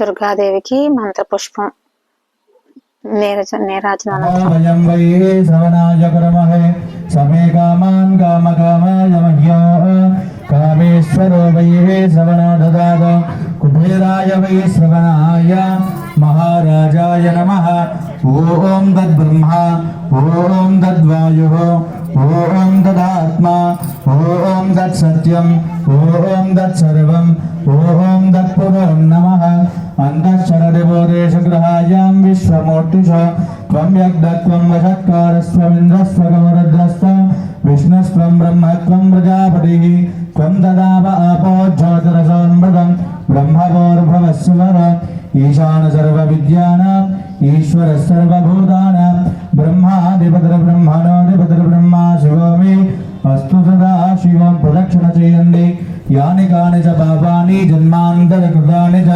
దుర్గాదేవికి మంత్రపుష్పం నీరజ నీరాజనం वयं वै श्रवणाय कुर्महे समे कामान् कामकामाय मह्यः कामेश्वरो वै श्रवणो ददात कुबेराय वै श्रवणाय महाराजाय नमः ॐ तद्ब्रह्मा ॐ तद्वायुः ॐ तदात्मा ॐ तत्सत्यम् ॐ तत्सर्वम् ॐ तत्पुरो नमः अन्तःशरदिवोदेशगृहायां विश्वमूर्तिष त्वं यज्ञत्वं वषत्कारस्त्वमिन्द्रस्त्वगमरुद्रस्त विष्णुस्त्वं ब्रह्मत्वं प्रजापतिः त्वं तदाव आपो ज्योतिरसोऽमृतं ब्रह्मवोर्भवस्वर ईशान सर्वविद्यानाम् ईश्वरः सर्वभूतानां రక్షణ చేయండి. యాని కానిజ పాపాని జన్మాంతర కృతానిజ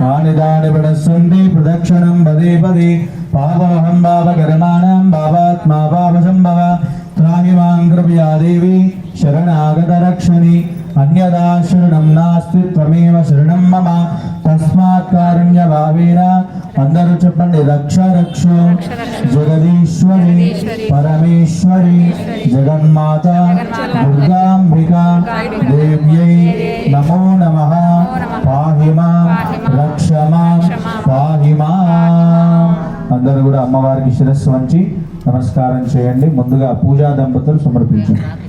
కాని దాని పడస్సుంది ప్రదక్షిణం పదే పదే. పాపహం పాపకరమాణం పాపాత్మా పాపసంభవ త్రాగి మాం కృపయా దేవి శరణాగత రక్షణి. అన్యదా శరణం నాస్తి త్వమేవ శరణం మమ. తస్మాత్ కారుణ్యభావేన అందరూ చెప్పండి రక్ష రక్ష జగదీశ్వరి పరమేశ్వరి జగన్మాత దుర్గాంబిక దేవ్యై నమో నమ పాహిమా రక్షమా పాహిమా. అందరూ కూడా అమ్మవారికి శిరస్సు వంచి నమస్కారం చేయండి. ముందుగా పూజా దంపతులు సమర్పించండి